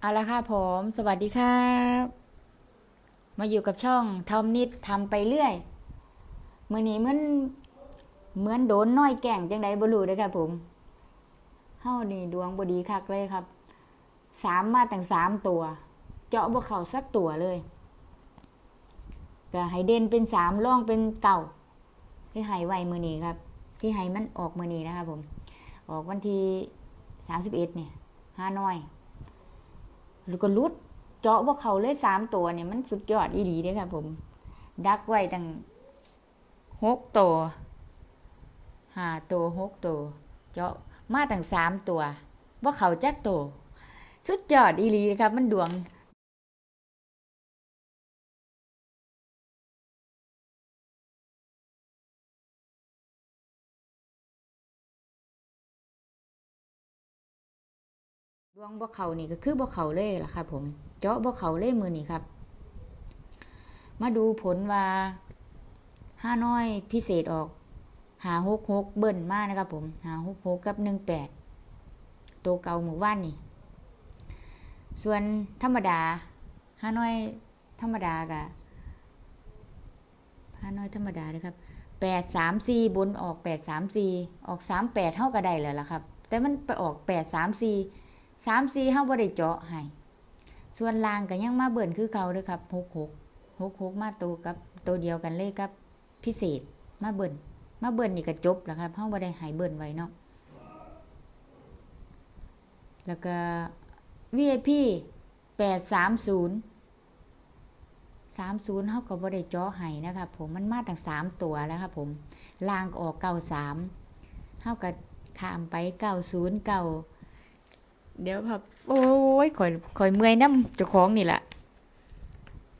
เอาละค่ะผม สวัสดีครับ มาอยู่กับช่องทอมนิดทำไปเรื่อยมื่อนี้เหมือนเหมือนโดนน้อยแก่งจังใดบรูเด้อครับผมเฮานี่ดวงบดีคักเลยครับ สามมาตั้งสามตัว เจาะบ่เข้าสักตัวเลยก็ให้เด่นเป็นสามร่องเป็นเก่าที่ให้ไวมื้อนี้ครับ ที่ให้มันออกมื้อนี้นะครับผม ออกวันที่สามสิบเอ็ดเนี่ยห้าน้อย แล้วก็ลุดเจาะว่าเขาเลยสามตัวเนี่ยมันสุดยอดอีหลีเลยค่ะผม ดักไว้ตั้งหกตัวห้าตัวหกตัวเจาะมาตั้งสามตัวว่าเขาจักตัวสุดยอดอีหลีนะครับ มันดวง ดวงบ่เขานี่ก็คือบ่เขาเลยล่ะครับผมเจาะบ่เขาเลยมือนี่ครับ มาดูผลว่าห้าน้อยพิเศษออกหาหกหกเบิ้ลมากนะครับผมหาหกหกกับหนึ่งแปดตัวเก่าหมู่บ้านนี่ ส่วนธรรมดาห้าน้อยธรรมดากะห้าน้อยธรรมดาเลยครับแปดสามสี่บนออกแปดสามสี่ออกสามแปดเท่ากับได้เลยล่ะครับ แต่มันไปออกแปดสามสี่ สามสี่เฮาบ่ได้เจาะให้ส่วนล่างก็ยังมาเบิ่นคือเก่าเด้อครับหกหกหกหกมาตัวกับตัวเดียวกันเลยครับ พิเศษมาเบิ่นมาเบิ่นนี่ก็จบแล้วครับเฮาบ่ได้ให้เบิ่นไว้เนาะแล้วก็ VIP 830 30เฮาก็บ่ได้เจาะให้นะครับผมมันมาตั้ง3ตัวแล้วครับผมล่างก็ออก93เฮาก็ข้ามไป90เก่า เดี๋ยวครับ โอ้ยข่อยข่อยเมื่อยน้ำเจ้าของนี่แหละ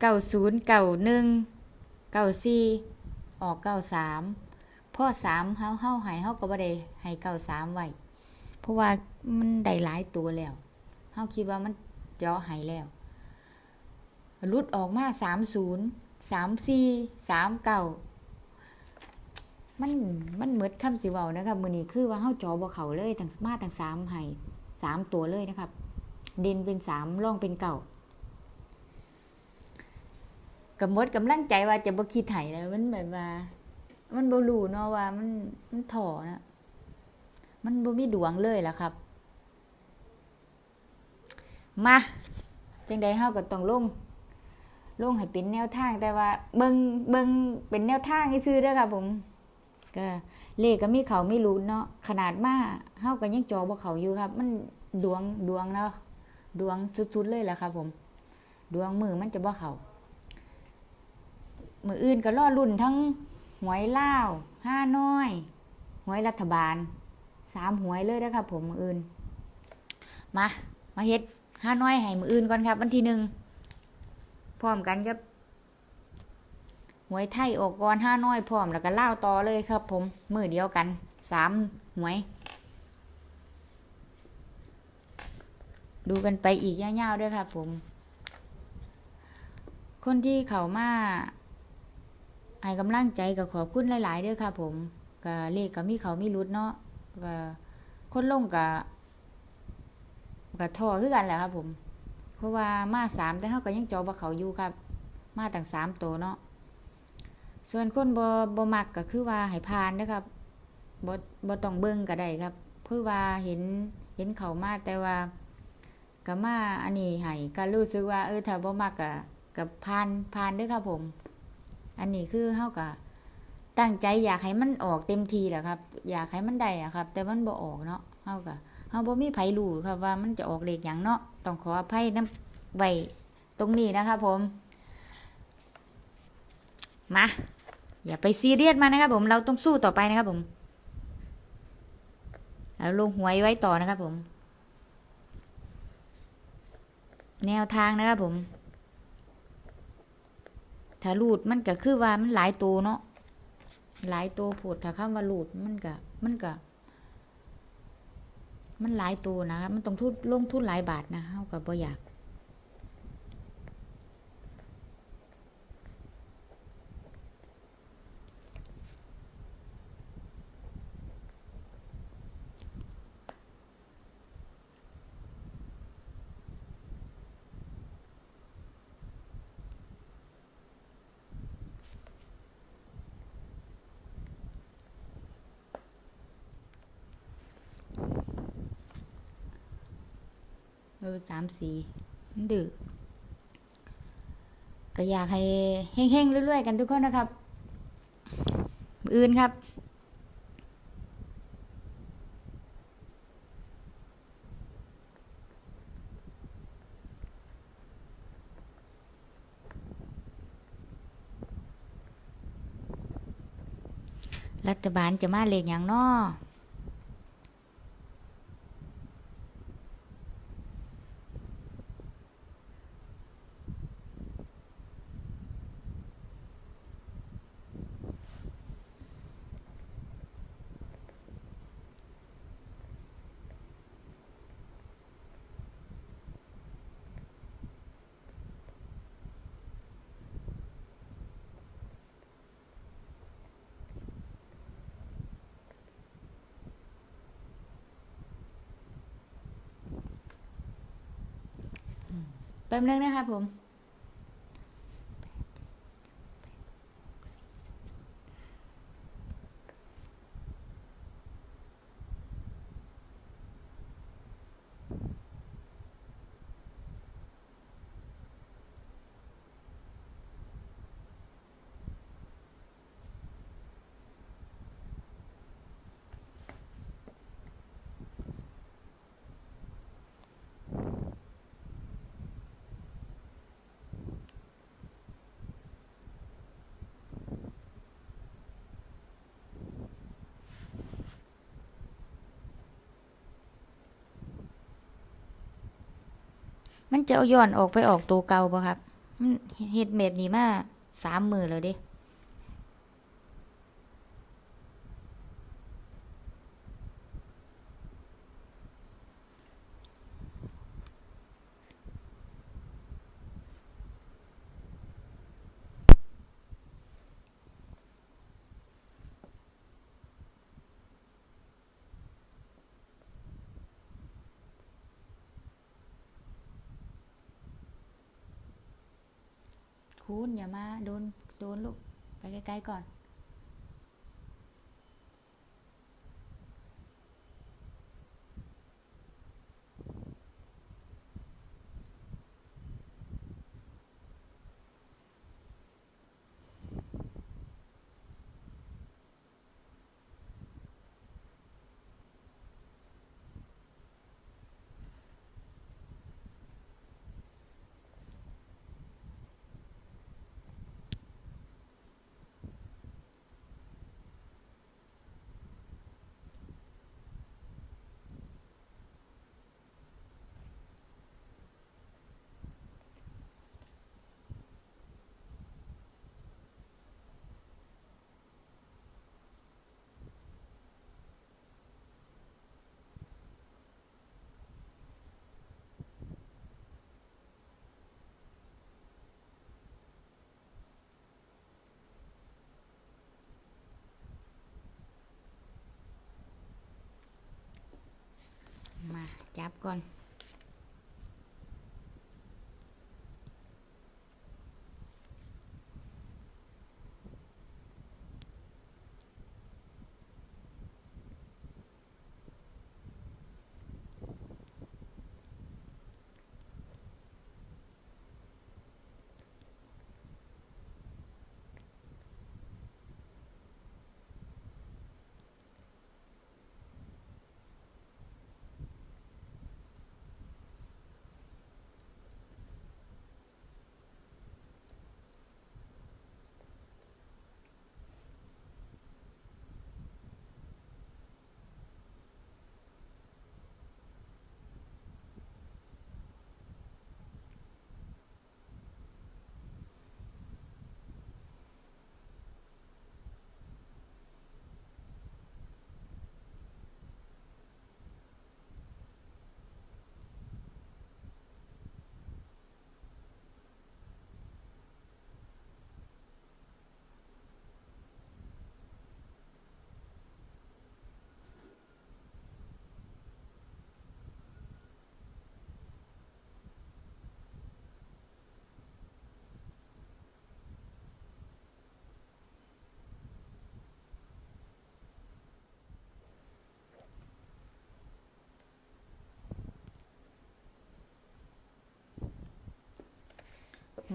เก้าศูนย์เก้าหนึ่งเก้าสี่ออกเก้าสามพ่อสามเฮาเฮาหายเฮาก็บ่ได้ให้เก้าสามไว้เพราะว่ามันได้หลายตัวแล้วเฮาคิดว่ามันเจาะหายแล้วรุดออกมาสามศูนย์สามสี่สามเก้ามันมันเหมือนคำสิเว้านะครับมื้อนี้คือว่าเฮาจอบ่เข้าเลยตั้งมาตั้งสามให้ สามตัวเลยนะครับ เด่นเป็นสามร่องเป็นเก่ากับมดกำลังใจว่าจะบ่คิดไห้แล้วมันแบบว่า มันบ่รู้เนาะว่ามันมันถ่อนะมันบ่มีดวงเลยล่ะครับ มาจังใดเฮาก็ต้องลงลงให้เป็นแนวทางแต่ว่า เบิงเบิงเป็นแนวทางซื่อๆเด้อครับผม ก็ เลขก็มีเขาไม่รู้เนาะขนาดมาเฮาก็ยังจอบ่เขาอยู่ครับ มันดวงดวงเนาะดวงสุดๆเลยแหละครับ ผม ดวงมือมันจะบ่เขามืออื่นก็รอรุ่นทั้งหวยล่าวห้าน้อยหวยรัฐบาลสามหวยเลยนะครับผมมืออื่น มา มาเฮ็ดห้าน้อยให้มืออื่นก่อนครับ วันที่หนึ่งพร้อมกันครับ หวยไทยออกก่อนห้าน้อยพร้อมแล้วก็เล่าต่อเลยครับ ผมมือเดียวกันสามหวย ดูกันไปอีกยาวๆด้วยครับผม คนที่เขามาให้กำลังใจก็ขอบคุณหลาย ๆ ด้วยครับผมก็เลขก็มีเขามีรุดเนาะก็คนลงก็ก็ท่อคือกันแหละครับผม เพราะว่ามาสามแต่เขาก็ยังจอบ่เขาอยู่ครับ มาตั้งสามตัวเนาะ ส่วนคนบ่บ่มักก็คือว่าให้ผ่านนะครับบ่บ่ต้องเบิ่งก็ได้ครับเพื่อว่าเห็นเห็นเขามาแต่ว่าก็มาอันนี้ให้ก็รู้สึกว่า เออถ้าบ่มักก็ก็ผ่านผ่านเด้อครับผม อันนี้คือเฮาก็ตั้งใจอยากให้มันออกเต็มทีแหละครับ อยากให้มันได้อะครับ แต่มันบ่ออกเนาะเฮาก็เฮาบ่มีไผรู้ครับว่ามันจะออกเลขหยังเนาะต้องขออภัยนำไว้ตรงนี้นะครับผม มา อย่าไปซีเรียสมานะครับผม เราต้องสู้ต่อไปนะครับผมแล้วลงหวยไว้ต่อนะครับผม แนวทางนะครับผม ถ้าลูดมันก็คือว่ามันหลายตัวเนาะ หลายตัวพูดถ้าคำว่าลูดมันก็มันก็มันหลายตัวนะครับ มันต้องทุนลงทุนหลายบาทนะเฮาก็บ่อยาก เออสามสีมันดื้อก็อยากให้เฮงๆเรื่อยๆกันทุกคนนะครับมื้ออื่นครับรัฐบาลจะมาเลขอย่างน้อ ป๊บนึงนะคะผม มันจะเอาย้อนออกไปออกตัวเก่าปะครับ มันเฮ็ดแบบนี้มาสามมือแล้วเด้ คุณอย่ามาโดนโดนลูกไปไกลๆก่อน มา จับก่อน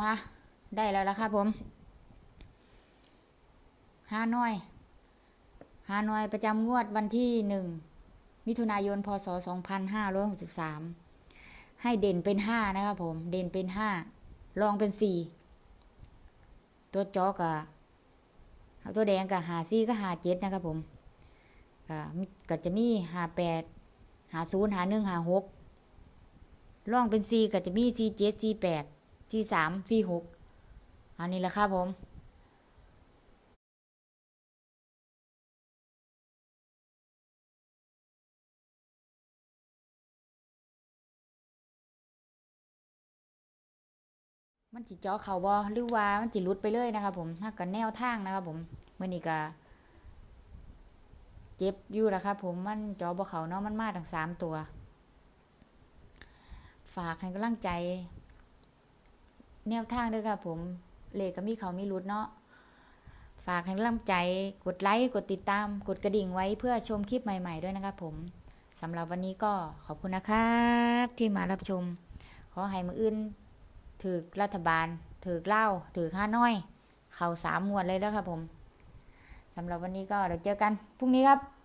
มาได้แล้วละครับผมฮานอยฮานอยประจำงวดวันที่หนึ่งมิถุนายนพศสองพันห้าร้อยหกสิบสามให้เด่นเป็นห้านะครับผม เด่นเป็นห้ารองเป็นสี่ตัวจอกะเอาตัวแดงกับหาซี่ก็หาเจ็ดนะครับผมก็กจะมีหาแปดหาศูนย์หาหนึ่งหาหกร่องเป็นสี่ก็จะมีสี่เจ็ดสี่แปด สี่สามสี่หกอันนี้แหละครับผมมันจิจาะเขาบอหรือว่ามันจิหลุดไปเลยนะครับผมถ้ากับแนวทางนะครับผมเมื่อนี้ก็เจ็บอยู่แล้วครับผมมันจาะบ่เขาเนาะมันมาทั้งสามตัว ฝากให้กำลังใจ แนวทางด้วยครับผมเลขก็มีเขามีรุดเนาะฝากให้กำลังใจกดไลค์กดติดตาม กดกระดิ่งไว้เพื่อชมคลิปใหม่ ๆ ด้วยนะครับผมสำหรับวันนี้ก็ขอบคุณนะครับที่มารับชม ขอให้มืออื่นถือรัฐบาล ถือเล่าถือห้าน้อย เข่าสามงวดเลยแล้วครับผมสำหรับวันนี้ก็เดี๋ยวเจอกันพรุ่งนี้ครับ